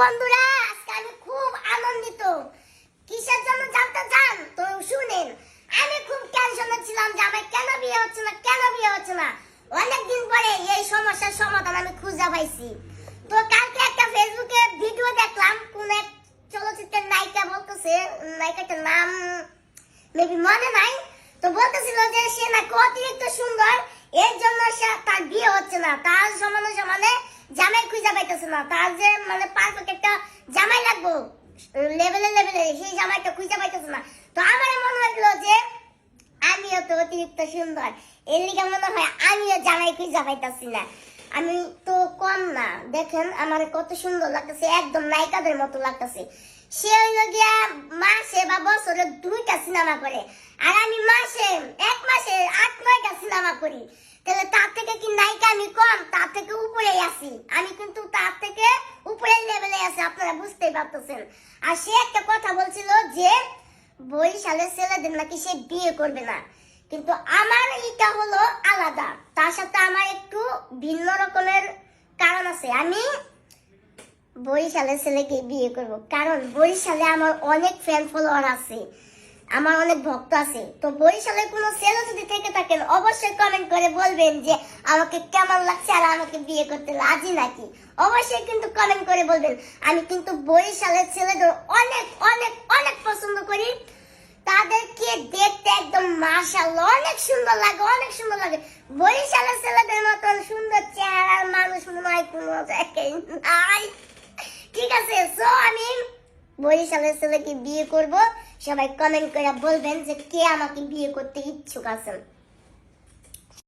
বন্ধুরা, আজকে আমি খুব আনন্দিত। কিসের জন্য জানতে চান? তো শুনেন, আমি খুব টেনশনে ছিলাম যে আমার কেন বিয়ে হচ্ছে না, কেন বিয়ে হচ্ছে না? অনেকদিন পরে এই সমস্যার সমাধান আমি খুঁজে পাইছি। তো কালকে একটা ফেসবুকে ভিডিও দেখলাম, কোন এক চলচ্চিত্রের নায়িকা বলতেছে, নায়িকাটার নাম মেবি মনে নাই, তো বলতেছিল যে সে নাকি অতিরিক্ত সুন্দর, এর জন্য সে তার বিয়ে হচ্ছে না, তার সমানে সমানে জামাই খুঁজে পাইতেছে না। তার যে মানে পারফেক্ট একটা জামাই লাগবো, লেভেলে লেভেলে সেই জামাইটা খুঁজে পাইতেছে না। তো আমার মনে হইল যে আমিও তো অতিরিক্ত সুন্দর। এর লিগে মনে হয় আমিও জামাই খুঁজে পাইতেছি না। আমি তো কম না। দেখেন আমার কত সুন্দর লাগতেছে, একদম নায়িকাদের মতো লাগতেছে। সে হইল গিয়া মাসে বা বছরে দুইটা সিনেমা করে। আর আমি মাসে, এক মাসে আট, নয়টা সিনেমা করি। তাহলে তার থেকে কি নায়িকা আমি কম? তার থেকে উপরে আছি। আমি কিন্তু তার থেকে উপরের লেভেলে আছি, আপনারা বুঝতেই পারতেছেন। আর সে একটা কথা বলছিল যে বরিশালের ছেলেদের নাকি সে বিয়ে করবে না। কিন্তু আমার এটা হলো আলাদা। তার সাথে আমার একটু ভিন্ন রকমের কারণ আছে। আমি বরিশালের ছেলেকে বিয়ে করব। কারণ বরিশালে আমার অনেক ফ্যান ফলোয়ার আছে। আমার অনেক ভক্ত আছে। তো বরিশালে কোনো ছেলে যদি থেকে থাকেন, অবশ্যই কমেন্ট করে বলবেন যে আমাকে কেমন লাগছে আর আমাকে বিয়ে করতে রাজি নাকি। অবশ্যই কিন্তু কমেন্ট করে বলবেন। আমি কিন্তু বরিশালের ছেলেদের অনেক অনেক অনেক পছন্দ করি। তাদেরকে দেখতে একদম মাশাআল্লাহ, অনেক সুন্দর লাগে, অনেক সুন্দর লাগে। বরিশালের ছেলেদের মতন সুন্দর চেহারার মানুষ মনে হয় কোনো জায়গায় নাই। ঠিক আছে সো আমি বরিশালের ছেলেকে বিয়ে করব? সবাই কমেন্ট করে বলবেন যে কে আমাকে বিয়ে করতে ইচ্ছুক আছেন।